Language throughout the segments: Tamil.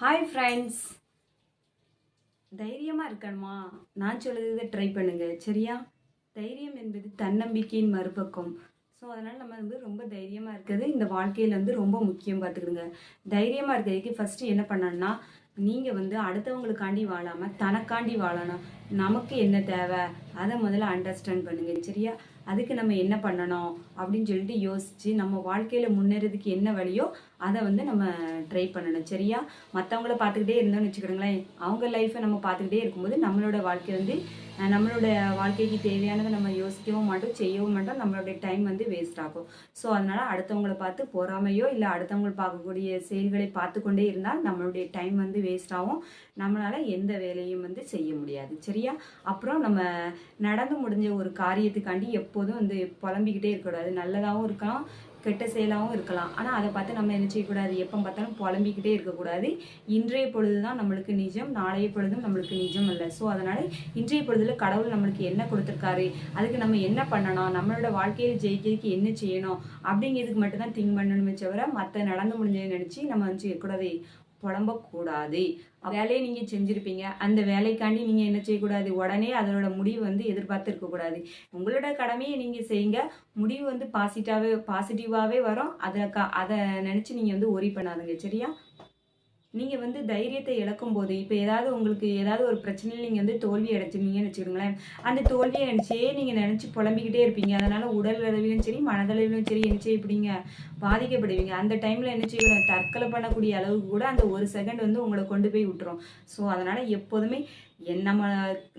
ஹாய் ஃப்ரெண்ட்ஸ் தைரியமாக இருக்கணுமா? நான் சொல்லுறதை ட்ரை பண்ணுங்க. சரியா? தைரியம் என்பது தன்னம்பிக்கையின் மறுபக்கம். ஸோ அதனால் நம்ம வந்து ரொம்ப தைரியமாக இருக்கிறது இந்த வாழ்க்கையில் வந்து ரொம்ப முக்கியம் பார்த்துக்கிடுங்க. தைரியமாக இருக்கிறதுக்கு ஃபஸ்ட்டு என்ன பண்ணணும்னா நீங்கள் வந்து அடுத்தவங்களுக்காண்டி வாழாமல் தனக்காண்டி வாழணும். நமக்கு என்ன தேவை? அதை முதல்ல அண்டர்ஸ்டாண்ட் பண்ணுங்க சரியா? அதுக்கு நம்ம என்ன பண்ணணும்? அப்படின்னு சொல்லிட்டு யோசித்து நம்ம வாழ்க்கையில் முன்னேறதுக்கு என்ன வழியோ அதை வந்து நம்ம ட்ரை பண்ணணும் சரியா? மற்றவங்கள பார்த்துக்கிட்டே இருந்தோம்னு வச்சுக்கிடுங்களேன் அவங்க லைஃப்பை நம்ம பார்த்துக்கிட்டே இருக்கும்போது நம்மளோட வாழ்க்கை வந்து நம்மளோட வாழ்க்கைக்கு தேவையானதை நம்ம யோசிக்கவும் மாட்டோம் செய்யவும் மாட்டோம் நம்மளுடைய டைம் வந்து வேஸ்ட் ஆகும். ஸோ அதனால் அடுத்தவங்கள பார்த்து பொறாமையோ இல்லை அடுத்தவங்களை பார்க்கக்கூடிய செயல்களை பார்த்து கொண்டே இருந்தால் நம்மளுடைய டைம் வந்து வேஸ்ட் ஆகும். நம்மளால் எந்த வேலையும் வந்து செய்ய முடியாது சரி சரியா? அப்புறம் நம்ம நடந்து முடிஞ்ச ஒரு காரியத்துக்காண்டி எப்போதும் வந்து புலம்பிக்கிட்டே இருக்கக்கூடாது. நல்லதாகவும் இருக்கலாம் கெட்ட செயலாகவும் இருக்கலாம். ஆனால் அதை பார்த்து நம்ம என்ன செய்யக்கூடாது? எப்போ பார்த்தாலும் புலம்பிக்கிட்டே இருக்கக்கூடாது. இன்றைய பொழுது தான் நம்மளுக்கு நிஜம் நாளைய பொழுதும் நம்மளுக்கு நிஜம் இல்லை ஸோ அதனால் இன்றைய பொழுதில் கடவுள் நம்மளுக்கு என்ன கொடுத்துருக்காரு? அதுக்கு நம்ம என்ன பண்ணணும்? நம்மளோட வாழ்க்கையில் ஜெயிக்கிறதுக்கு என்ன செய்யணும்? அப்படிங்கிறதுக்கு மட்டும்தான் திங்க் பண்ணணுமே தவிர மற்ற நடந்து முடிஞ்சதை நினச்சி நம்ம வந்து செய்யக்கூடாது. புலம்பக்கூடாது. வேலையை நீங்கள் செஞ்சுருப்பீங்க. அந்த வேலைக்காண்டி நீங்கள் என்ன செய்யக்கூடாது? உடனே அதனோட முடிவு வந்து எதிர்பார்த்து இருக்கக்கூடாது. உங்களோட கடமையை நீங்கள் செய்யுங்க. முடிவு வந்து பாசிட்டிவாகவே பாசிட்டிவாகவே வரும். அதை க அதை நினச்சி நீங்கள் வந்து ஒரி பண்ணாதுங்க. சரியா? நீங்கள் வந்து தைரியத்தை இழக்கும் போது இப்போ ஏதாவது உங்களுக்கு ஏதாவது ஒரு பிரச்சனையில் நீங்கள் வந்து தோல்வி அடைச்சிருந்தீங்கன்னு வச்சுக்கோங்களேன். அந்த தோல்வியை நினச்சே நீங்கள் நினச்சி புலம்பிக்கிட்டே இருப்பீங்க. அதனால் உடல் அளவிலும் சரி மனதளவிலும் சரி என்ன செய்யப்படுவீங்க பாதிக்கப்படுவீங்க. அந்த டைமில் என்ன செய்யணும் தற்கொலை பண்ணக்கூடிய அளவுக்கு கூட அந்த ஒரு செகண்ட் வந்து உங்களை கொண்டு போய் விட்டுரும். ஸோ அதனால் எப்போதுமே நம்ம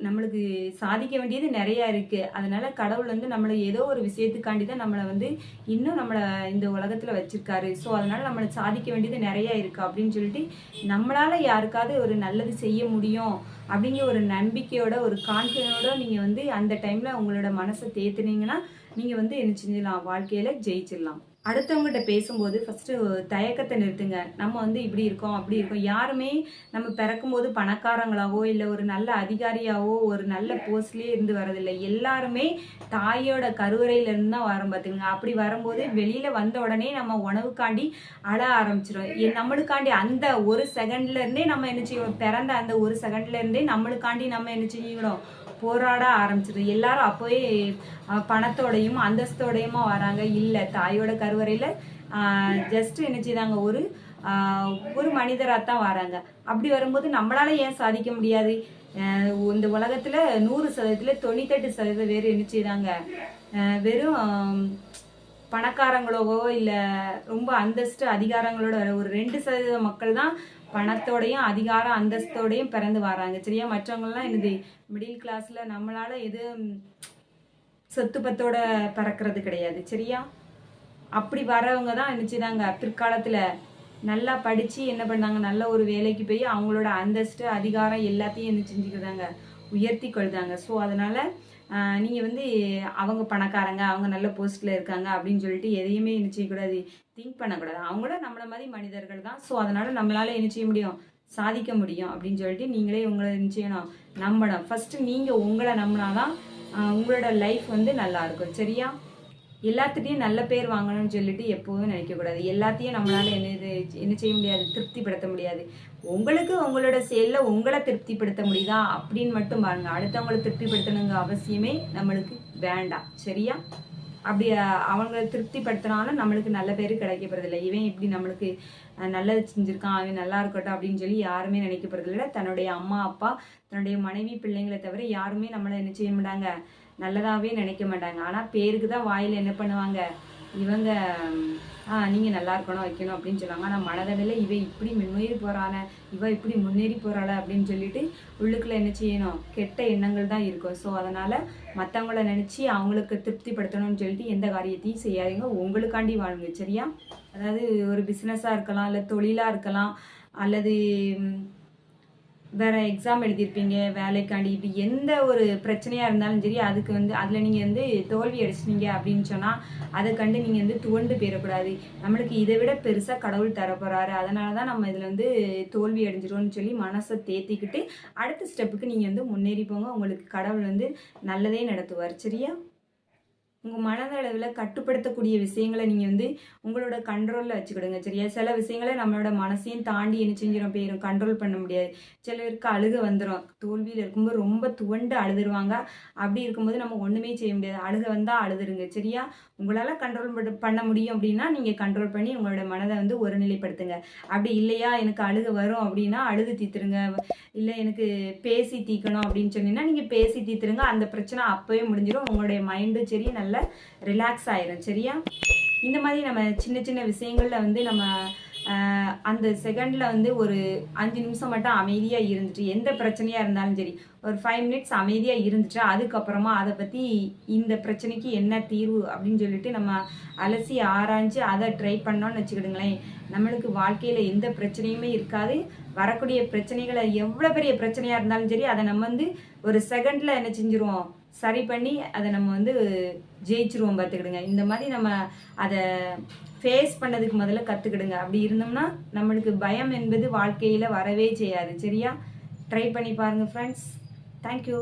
நம்மளுக்கு சாதிக்க வேண்டியது நிறையா இருக்குது அதனால கடவுள் வந்து நம்மளை ஏதோ ஒரு விஷயத்துக்காண்டி தான் நம்மளை வந்து இன்னும் நம்மளை இந்த உலகத்தில் வச்சிருக்காரு. ஸோ அதனால நம்மளை சாதிக்க வேண்டியது நிறையா இருக்குது அப்படின்னு சொல்லிட்டு நம்மளால் யாருக்காவது ஒரு நல்லது செய்ய முடியும் அப்படிங்கிற ஒரு நம்பிக்கையோட ஒரு கான்ஃபிடனோட நீங்கள் வந்து அந்த டைமில் உங்களோட மனசை தேத்துனீங்கன்னா நீங்கள் வந்து என்ன செஞ்சிடலாம்? வாழ்க்கையில் ஜெயிச்சிடலாம். அடுத்தவங்ககிட்ட பேசும்போது ஃபஸ்ட்டு தயக்கத்தை நிறுத்துங்க. நம்ம வந்து இப்படி இருக்கோம் அப்படி இருக்கோம். யாருமே நம்ம பிறக்கும்போது பணக்காரங்களாவோ இல்லை ஒரு நல்ல அதிகாரியாவோ ஒரு நல்ல போஸ்ட்லேயே இருந்து வரதில்லை எல்லாருமே தாயோட கருவறையிலேருந்து தான் வரோம் பார்த்துங்க அப்படி வரும்போது வெளியில் வந்த உடனே நம்ம உணவுக்காண்டி அழ ஆரம்பிச்சிடும் எ- நம்மளுக்காண்டி அந்த ஒரு செகண்ட்லேருந்தே நம்ம என்ன செய்வோம்? பிறந்த அந்த ஒரு செகண்ட்லேருந்தே நம்மளுக்காண்டி நம்ம என்ன செய்யணும்? போராட ஆரம்பிச்சிருது எல்லாரும் அப்போவே பணத்தோடையும் அந்தஸ்தோடையுமா வராங்க? இல்லை தாயோட கருவறையில் ஜஸ்ட் என்ன செய்தாங்க ஒரு ஒரு மனிதராக தான் வராங்க. அப்படி வரும்போது நம்மளால ஏன் சாதிக்க முடியாது? இந்த உலகத்தில் நூறு சதவீதத்தில் தொண்ணூத்தெட்டு சதவீதம் பேர் என்ன வெறும் பணக்காரங்களோவோ இல்லை ரொம்ப அந்தஸ்து அதிகாரங்களோட வர ஒரு ரெண்டு சதவீத மக்கள் தான் பணத்தோடையும் அதிகாரம் அந்தஸ்தோடையும் பிறந்து வராங்க. சரியா? மற்றவங்கலாம் என்னது மிடில் கிளாஸில் நம்மளால எது சொத்து பத்தோட பறக்கிறது கிடையாது. சரியா? அப்படி வரவங்க தான் என்ன செய்தாங்க பிற்காலத்தில் நல்லா படித்து என்ன பண்ணாங்க நல்ல ஒரு வேலைக்கு போய் அவங்களோட அந்தஸ்து அதிகாரம் எல்லாத்தையும் என்ன செஞ்சுக்கிறாங்க உயர்த்தி கொள்தாங்க ஸோ அதனால் நீங்கள் வந்து அவங்க பணக்காரங்க அவங்க நல்ல போஸ்ட்டில் இருக்காங்க அப்படின்னு சொல்லிட்டு எதையுமே என்ன செய்யக்கூடாது திங்க் பண்ணக்கூடாது. அவங்களும் நம்மள மாதிரி மனிதர்கள் தான். ஸோ அதனால் நம்மளால் என்ன செய்ய முடியும்? சாதிக்க முடியும் அப்படின்னு சொல்லிட்டு நீங்களே உங்களை என்ன செய்யணும்? நம்பணும். ஃபஸ்ட்டு நீங்கள் உங்களை நம்பினா தான் உங்களோட லைஃப் வந்து நல்லா இருக்கும். சரியா? எல்லாத்துட்டையும் நல்ல பேர் வாங்கணும்னு சொல்லிட்டு எப்போதும் நினைக்கக்கூடாது. எல்லாத்தையும் நம்மளால என்ன இது என்ன செய்ய முடியாது திருப்திப்படுத்த முடியாது. உங்களுக்கு உங்களோட செயலில் உங்களை திருப்திப்படுத்த முடியுதா அப்படின்னு மட்டும் பாருங்க. அடுத்தவங்களை திருப்திப்படுத்தணுங்க அவசியமே நம்மளுக்கு வேண்டாம். சரியா? அப்படி அவங்கள திருப்திப்படுத்தினாலும் நம்மளுக்கு நல்ல பேர் கிடைக்கப்படுறதில்லை இவன் இப்படி நம்மளுக்கு நல்லது செஞ்சுருக்கான் அவன் நல்லா இருக்கட்டும் அப்படின்னு சொல்லி யாருமே நினைக்கப்படுறதில்லை தன்னுடைய அம்மா அப்பா தன்னுடைய மனைவி பிள்ளைங்களை தவிர யாருமே நம்மளை என்ன செய்ய மாட்டாங்க. நல்லதாகவே நினைக்க மாட்டாங்க. ஆனால் பேருக்கு தான் வாயில் என்ன பண்ணுவாங்க? இவங்க ஆ நீங்கள் நல்லா இருக்கணும் வைக்கணும் அப்படின்னு சொல்லுவாங்க. ஆனால் மனதளவில் இவ இப்படி முன்னேறி போகிறான இவ இப்படி முன்னேறி போகிறாள அப்படின்னு சொல்லிட்டு உள்ளுக்குள்ள என்ன செய்யணும்? கெட்ட எண்ணங்கள் தான் இருக்கும். ஸோ அதனால் மற்றவங்கள நினச்சி அவங்களுக்கு திருப்திப்படுத்தணும்னு சொல்லிட்டு எந்த காரியத்தையும் செய்யாதீங்க. உங்களுக்காண்டி வாழுங்க சரியா? அதாவது ஒரு பிஸ்னஸாக இருக்கலாம் இல்லை தொழிலாக இருக்கலாம் அல்லது வேற எக்ஸாம் எழுதியிருப்பீங்க வேலைக்காண்டி இப்படி எந்த ஒரு பிரச்சனையாக இருந்தாலும் சரி அதுக்கு வந்து அதில் நீங்கள் வந்து தோல்வி அடிச்சிட்டீங்க அப்படின்னு சொன்னால் அதை கண்டு நீங்கள் வந்து துவண்டு போயிடக்கூடாது. நம்மளுக்கு இதை விட பெருசாக கடவுள் தரப்போறாரு அதனால தான் நம்ம இதில் வந்து தோல்வி அடைஞ்சிரோம்னு சொல்லி மனசை தேத்திக்கிட்டு அடுத்த ஸ்டெப்புக்கு நீங்கள் வந்து முன்னேறி போங்க. உங்களுக்கு கடவுள் வந்து நல்லதே நடத்துவார். சரியா? உங்கள் மனதளவில் கட்டுப்படுத்தக்கூடிய விஷயங்களை நீங்கள் வந்து உங்களோட கண்ட்ரோலில் வச்சுக்கிடுங்க சரியா? சில விஷயங்களை நம்மளோட மனசையும் தாண்டி என்ன செஞ்சிடும் போயிடும் கண்ட்ரோல் பண்ண முடியாது. சிலருக்கு அழுக வந்துடும் தோல்வியில் இருக்கும்போது ரொம்ப துவண்டு அழுதுருவாங்க. அப்படி இருக்கும்போது நம்ம ஒன்றுமே செய்ய முடியாது. அழுக வந்தால் அழுதுருங்க சரியா? உங்களால் கண்ட்ரோல் பண்ண முடியும் அப்படின்னா நீங்கள் கண்ட்ரோல் பண்ணி உங்களோட மனதை வந்து ஒருநிலைப்படுத்துங்க. அப்படி இல்லையா? எனக்கு அழுக வரும் அப்படின்னா அழுது தீத்துருங்க. இல்லை எனக்கு பேசி தீக்கணும் அப்படின்னு சொன்னீங்கன்னா நீங்கள் பேசி தீத்துருங்க. அந்த பிரச்சனை அப்போவே முடிஞ்சிடும் உங்களுடைய மைண்டும் சரி நல்ல ரிலாக்ஸ் ஆயிரும் சரியா? இந்த மாதிரி நம்ம சின்ன சின்ன விஷயங்களில் வந்து நம்ம அந்த செகண்டில் வந்து ஒரு அஞ்சு நிமிஷம் மட்டும் அமைதியாக இருந்துட்டு எந்த பிரச்சனையாக இருந்தாலும் சரி ஒரு ஃபைவ் மினிட்ஸ் அமைதியாக இருந்துட்டு அதுக்கப்புறமா அதை பற்றி இந்த பிரச்சனைக்கு என்ன தீர்வு அப்படின்னு சொல்லிட்டு நம்ம அலசி ஆராய்ஞ்சு அதை ட்ரை பண்ணோன்னு வச்சுக்கிடுங்களேன். நம்மளுக்கு வாழ்க்கையில் எந்த பிரச்சனையுமே இருக்காது. வரக்கூடிய பிரச்சனைகளை எவ்வளோ பெரிய பிரச்சனையாக இருந்தாலும் சரி அதை நம்ம வந்து ஒரு செகண்டில் என்ன செஞ்சுருவோம்? சரி பண்ணி அதை நம்ம வந்து ஜெயிச்சிருவோம் பார்த்துக்கிடுங்க. இந்த மாதிரி நம்ம அதை ஃபேஸ் பண்ணதுக்கு முதல்ல கற்றுக்கிடுங்க அப்படி இருந்தோம்னா நம்மளுக்கு பயம் என்பது வாழ்க்கையில் வரவே செய்யாது. சரியா? ட்ரை பண்ணி பாருங்கள் ஃப்ரெண்ட்ஸ் தேங்க்யூ